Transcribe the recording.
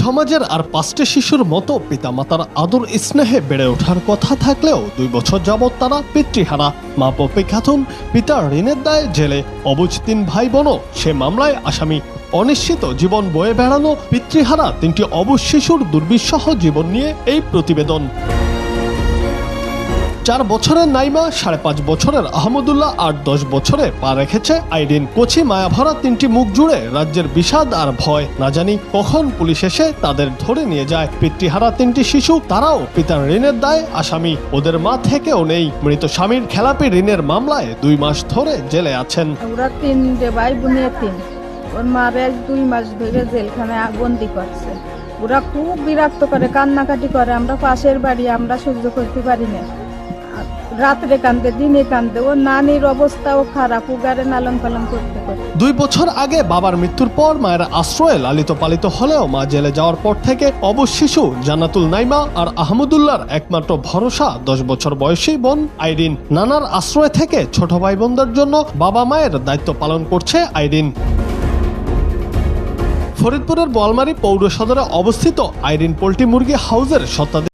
সমাজের আর পাঁচটি শিশুর মতো পিতামাতার আদর স্নেহে বেড়ে ওঠার কথা থাকলেও দুই বছর যাবৎ তারা পিতৃহারা। মা পপি খাতুন, পিতা ঋণের দায়ে জেলে অবুজ তিন ভাই বোনও সে মামলায় আসামি। অনিশ্চিত জীবন বয়ে বেড়ানো পিতৃহারা তিনটি অবুজ শিশুর দুর্বিষহ জীবন নিয়ে এই প্রতিবেদন। চার বছরের নাইমা, সাড়ে পাঁচ বছরের আহমদুল্লাহ আর দশ বছরে পা রেখেছে আইরিন। কোচি মায়াভরা তিনটি মুখ জুড়ে রাজ্যের বিষাদ আর ভয়। না জানি কখন পুলিশ এসে তাদের ধরে নিয়ে যায়। পিতৃহারা তিনটি শিশু, তারাও পিতার ঋণের দায় আসামি। ওদের মা থেকেও নেই। মৃত স্বামীর খেলাপি ঋণের মামলায় দুই মাস ধরে জেলে আছেন। ওরা তিনটে ভাই তিন। ওর দুই মাস ধরে জেলখানে বন্দি করছে। ওরা খুব বিরক্ত করে, কান্নাকাটি করে। আমরা পাশের বাড়ি, আমরা সহ্য করতে পারি না। রাত্রে কান্দে, দিনে কান্দে। ওর নানির অবস্থাও খারাপ উগারে করতে করে দুই বছর আগে বাবার মৃত্যুর পর মায়ের আশ্রয়ে লালিত পালিত হলেও মা জেলে যাওয়ার পর থেকে নাইমা আর আহমদুল্লাহর একমাত্র ভরসা দশ বছর বয়সী বোন আইরিন নানার আশ্রয় থেকে ছোট ভাই বোনদের জন্য বাবা মায়ের দায়িত্ব পালন করছে আইরিন। ফরিদপুরের বোয়ালমারি পৌর সদরে অবস্থিত আইরিন পোল্ট্রি মুরগি হাউসের শতাধিক